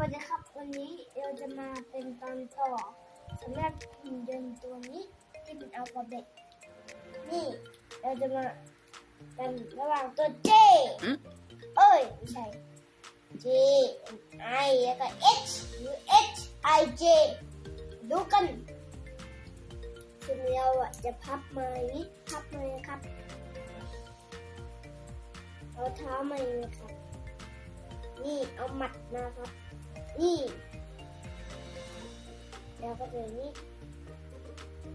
วัสดีครับ วันนี้เราจะมาเป็นตอนต่อสำหรับหุ่นยนต์ตัวนี้ที่เป็นอัลฟาเบตนี่เราจะมากันระหว่างตัว J อืมเอ้ยไม่ใช่ J I แล้วก็ H หรือ H I J ดูกันซึ่งเราอะจะพับมาอย่างนี้พับมานะครับเอาเท้ามาอย่างนี้ครับ นี่เอาหมัดมาครับ นี่ แล้วก็เจะนี่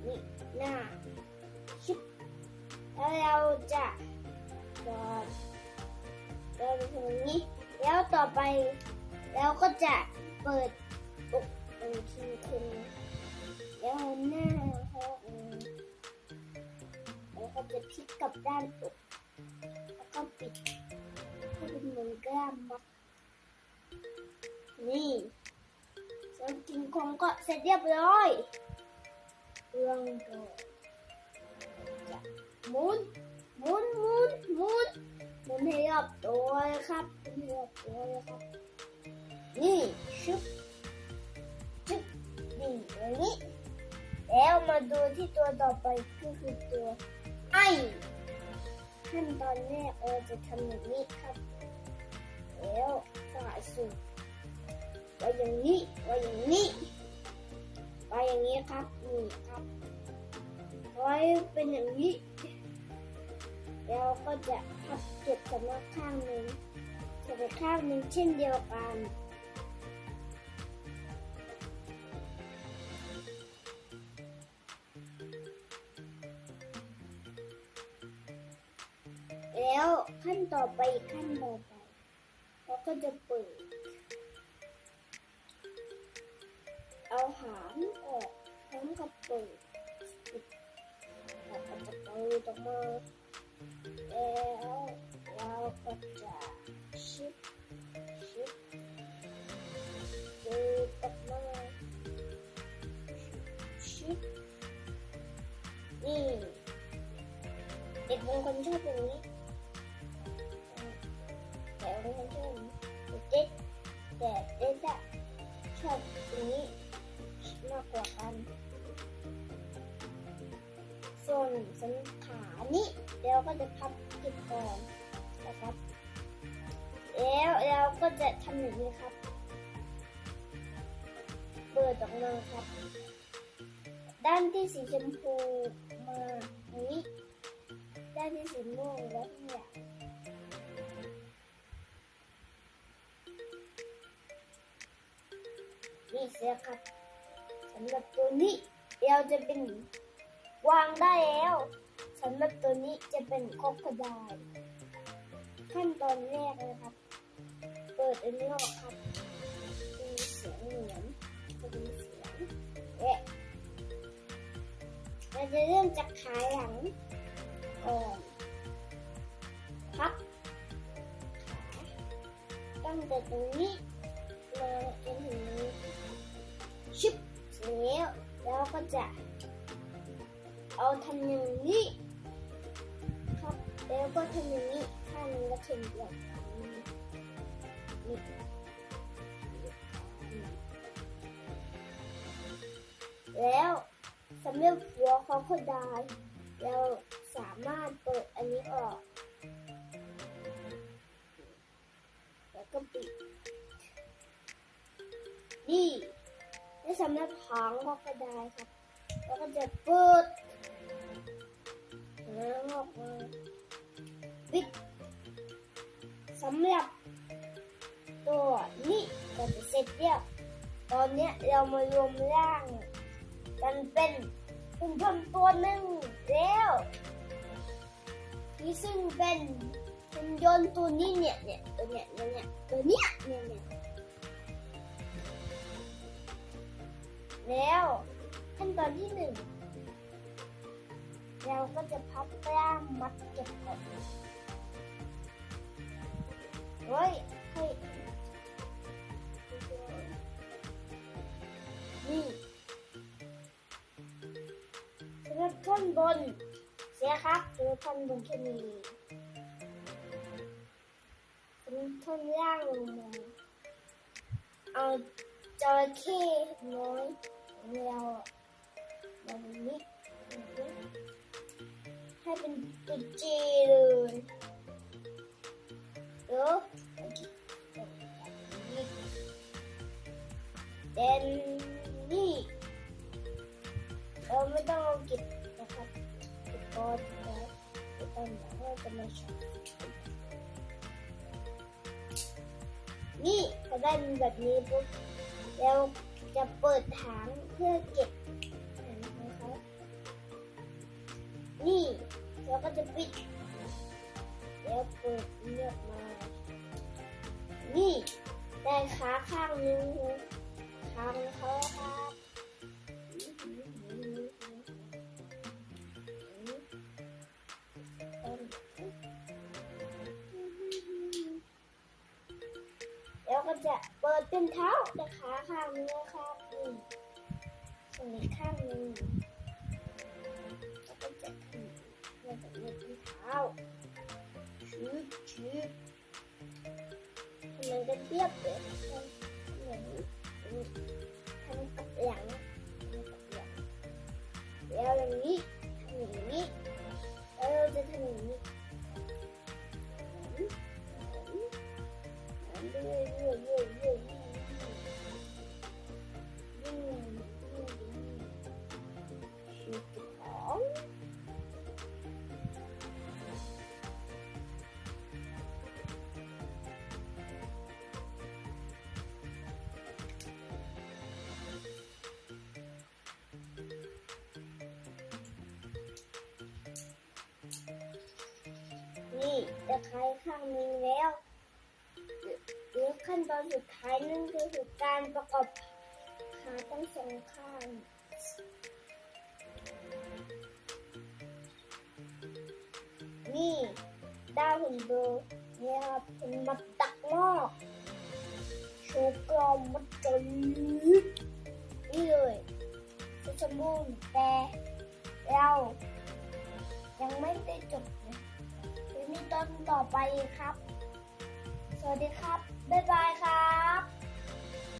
นี่หน้าชุบแล้วเราจะกอดเราจะทำอย่างนี้ แล้วต่อไปเราก็จะเปิดอกเป็นทีคุณแล้วหน้าเขาอืมแล้วก็จะพลิกกลับด้านอกแล้วก็ปิดให้เป็นเหมือนกล้ามมัด นี่ส่วนกินคงก็เสร็จเรียบร้อยเรื่องก็จะหมุนหมุนหมุนหมุนหมุนให้รอบตัวเลยครับให้รอบตัวเลยครับ นี่ชึบชึบนี่อย่างนี้แล้วมาดูที่ตัวต่อไปก็คือตัวไอขั้นตอนแรกเราจะทำอย่างนี้ครับ แล้วสายสูบ ไว้อย่างนี้ไว้อย่างนี้ไว้อย่างนี้ครับนี่ครับไว้เป็นอย่างนี้แล้วก็จะพับเก็บกันมาข้างหนึ่งจะไปข้างหนึ่งเช่นเดียวกันแล้วขั้นต่อไปอีกขั้นต่อไปเราก็จะเปิด เอาหางออกพร้อมกับเปิดปิดแล้วก็จะปิดออกมาแล้วเราก็จะชิปชิปเปิดออกมาชิปนี่เด็กบางคนชอบอย่างนี้แต่บางคนชอบอย่างนี้เด็กแต่เด็กชอบอย่างนี้ มากกว่ากัน ส่วนสันขานี้เดี๋ยวก็จะพับก็บก่อนนะครับ แล้วเราก็จะทำอย่างนี้ครับ เปิดออกมาครับ ด้านที่สีชมพูมาอย่างนี้ ด้านที่สีม่วงแล้วข้างหลังนี่เสียครับ สำหรับตัวนี้เราจะเป็นวางได้แล้วสำหรับตัวนี้จะเป็นคอกระดายขั้นตอนแรกเลยครับ เปิดอันนี้ออกครับมีเสียงเหมือนจะมีเสียงเอะเราจะเริ่มจากขาหลังก่อนพับตั้งแต่ตรงนี้ จะเอาทำอย่างนี้ครับแล้วก็ทำอย่างนี้ข้างนึงก็เช่นเดียวกันนี่แล้วสำหรับหัวของคนดายเราสามารถเปิดอันนี้ออก แล้วก็ปิดนี่และสำหรับหางก็กระไดครับ แล้วก็จะเปิดแล้วออกมาปิดสำหรับตัวนี้ก็จะเสร็จเรียบตอนนี้เรามารวมร่างกันเป็นหุ่นยนต์ตัวหนึ่งแล้วที่ซึ่งเป็นหุ่นยนต์ตัวนี้เนี่ยเนี่ยตัวเนี้ยเนี่ยเนี่ยตัวเนี้ยเนี่ยเนี่ยแล้ว ขั้นตอนที่หนึ่งเราก็จะพับกล้ามมัดเก็บก่อนเฮ้ยให้นี่สำหรับท่อนบน เสียครับหรือท่อนบนแค่นี้สำหรับท่อนล่างลงมาเอาจระเข้น้อยเรา แบบนี้ ให้เป็นตัวจีเลยเดี๋ยวเดนนี่เราไม่ต้องเอากิบนะครับกิบก้อนนะกิบก้อนเดี๋ยวเราจะมาชมนี่พอได้เป็นแบบนี้ปุ๊บเราจะเปิดถังเพื่อเก็บ นี่เราก็จะปิดแล้วเปิดเลือกมา นี่ได้ขาข้างนึงข้างเขาครับแล้วก็จะเปิดเป็นเท้าแต่ขาข้างนี้นะครับนี่ส่วนอีกข้างนึงำมันก็เรียบเลยเห นี่จะคลายข้างนึงแล้วเหรือขั้นตอนสุดท้ายนั่นก็คือการประกอบขาทั้งสองข้างนี่ได้หุ่นเบอร์เนี่ยครับเป็นมัดตักหม้อโชว์กลอมมัดจนนี่เลยสมบูรณ์แต่เรายังไม่ได้จบ ตอนต่อไปครับ สวัสดีครับ บ๊ายบายครับ